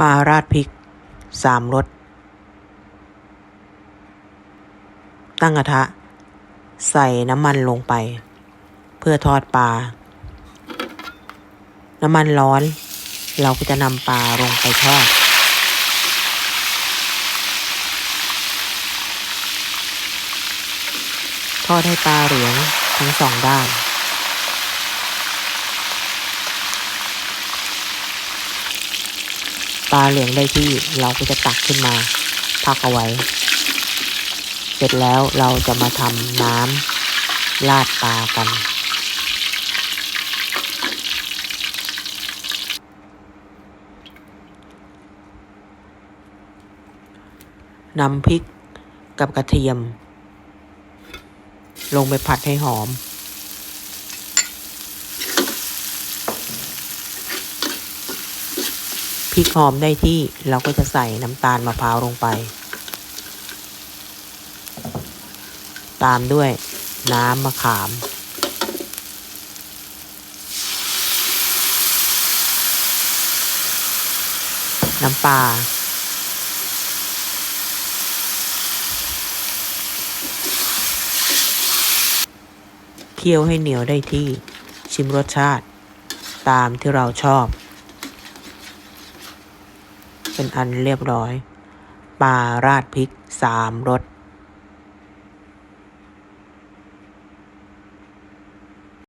ปลาราดพริกสามรส ตั้งกระทะ ใส่น้ำมันลงไป เพื่อทอดปลา น้ำมันร้อน เราก็จะนำปลาลงไปทอด ทอดให้ปลาเหลืองทั้งสองด้าน ปลาเหลืองได้ที่เราก็จะตักขึ้นมาพักเอาไว้ เสร็จแล้วเราจะมาทำน้ำราดปลากัน นำพริกกับกระเทียม ลงไปผัดให้หอม พริกหอมได้ที่เราก็จะใส่น้ำตาลมะพร้าวลงไป ตามด้วยน้ำมะขาม น้ำปลาเคี่ยวให้เหนียวได้ที่ชิมรสชาติ ตามที่เราชอบ เป็นอันเรียบร้อย ปลาราดพริกสามรส